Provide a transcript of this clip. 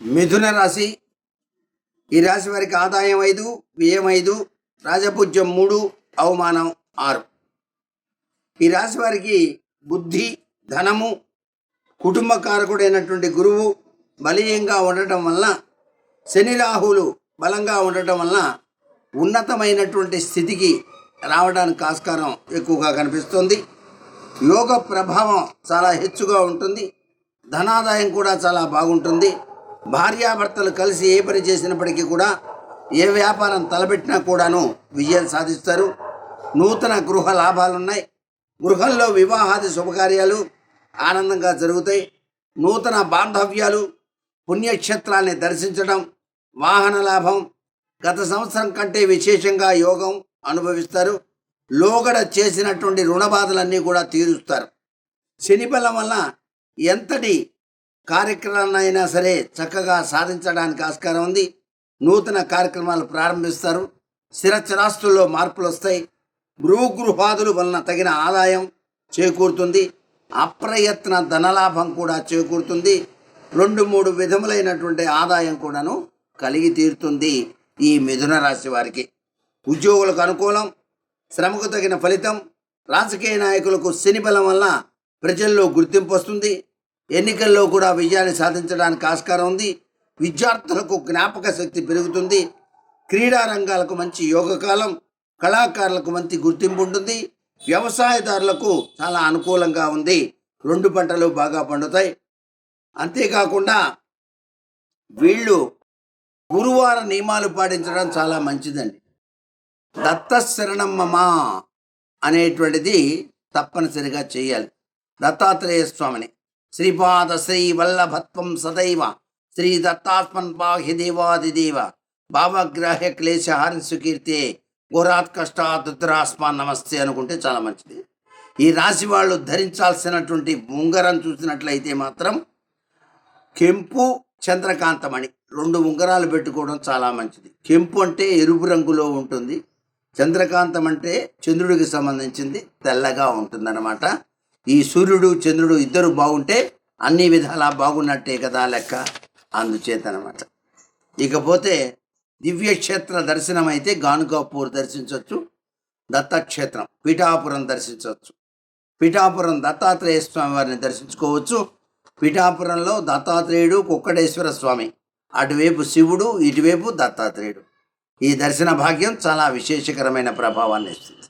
మిథున రాశి. ఈ రాశి వారికి ఆదాయం ఐదు వ్యయం ఐదు రాజపూజ్యం మూడు అవమానం ఆరు. ఈ రాశి వారికి బుద్ధి ధనము కుటుంబ కారకుడైనటువంటి గురువు బలీయంగా ఉండటం వలన శని రాహువులు బలంగా ఉండటం వలన ఉన్నతమైనటువంటి స్థితికి రావడానికి ఆస్కారం ఎక్కువగా కనిపిస్తుంది. యోగ ప్రభావం చాలా హెచ్చుగా ఉంటుంది. ధనాదాయం కూడా చాలా బాగుంటుంది. భార్యాభర్తలు కలిసి ఏ పని చేసినప్పటికీ కూడా ఏ వ్యాపారం తలపెట్టినా కూడాను విజయం సాధిస్తారు. నూతన గృహ లాభాలున్నాయి. గృహంలో వివాహాది శుభకార్యాలు ఆనందంగా జరుగుతాయి. నూతన బాంధవ్యాలు పుణ్యక్షేత్రాల్ని దర్శించడం వాహన లాభం గత సంవత్సరం కంటే విశేషంగా యోగం అనుభవిస్తారు. లోగడ చేసినటువంటి రుణ బాధలన్నీ కూడా తీరుస్తారు. శని బలం వల్ల ఎంతటి కార్యక్రమాలైనా సరే చక్కగా సాధించడానికి ఆస్కారం ఉంది. నూతన కార్యక్రమాలు ప్రారంభిస్తారు. స్థిరచరాస్తుల్లో మార్పులు వస్తాయి భూగృహాదుల వలన తగిన ఆదాయం చేకూరుతుంది. అప్రయత్న ధనలాభం కూడా చేకూరుతుంది. రెండు మూడు విధములైనటువంటి ఆదాయం కూడాను కలిగి తీరుతుంది ఈ మిథున రాశి వారికి. ఉద్యోగులకు అనుకూలం శ్రమకు తగిన ఫలితం రాజకీయ నాయకులకు శని బలం వల్ల ప్రజల్లో గుర్తింపు వస్తుంది. ఎన్నికల్లో కూడా విజయాన్ని సాధించడానికి ఆస్కారం ఉంది. విద్యార్థులకు జ్ఞాపక శక్తి పెరుగుతుంది. క్రీడా రంగాలకు మంచి యోగకాలం కళాకారులకు మంచి గుర్తింపు ఉంటుంది. వ్యవసాయదారులకు చాలా అనుకూలంగా ఉంది. రెండు పంటలు బాగా పండుతాయి. అంతేకాకుండా వీళ్ళు గురువార నియమాలు పాటించడం చాలా మంచిదండి. దత్తశరణమ్మమా అనేటువంటిది తప్పనిసరిగా చేయాలి. దత్తాత్రేయ స్వామిని. శ్రీపాద శ్రీ వల్లభత్వం సదైవ శ్రీ దత్తాత్మన్ బాహ్య దేవాదిదేవ భావగ్రాహ్య క్లేశ హారి సుకీర్తే ఘోరాత్ కష్టాత్ దుత్తరాస్మాన్ నమస్తే అనుకుంటే చాలా మంచిది. ఈ రాశి వాళ్ళు ధరించాల్సినటువంటి ఉంగరం చూసినట్లయితే మాత్రం కెంపు చంద్రకాంతమణి రెండు ఉంగరాలు పెట్టుకోవడం చాలా మంచిది. కెంపు అంటే ఎరుపు రంగులో ఉంటుంది. చంద్రకాంతం అంటే చంద్రుడికి సంబంధించింది తెల్లగా ఉంటుందన్నమాట. ఈ సూర్యుడు చంద్రుడు ఇద్దరు బాగుంటే అన్ని విధాలా బాగున్నట్టే కదా లెక్క. అందుచేతనమాట. ఇకపోతే దివ్యక్షేత్ర దర్శనం అయితే గానుగాపూర్ దర్శించవచ్చు దత్తక్షేత్రం పిఠాపురం దర్శించవచ్చు పిఠాపురం దత్తాత్రేయ స్వామి వారిని దర్శించుకోవచ్చు. పిఠాపురంలో దత్తాత్రేయుడు కుక్కడేశ్వర స్వామి. అటువైపు శివుడు ఇటువైపు దత్తాత్రేయుడు. ఈ దర్శన భాగ్యం చాలా విశేషకరమైన ప్రభావాన్ని ఇస్తుంది.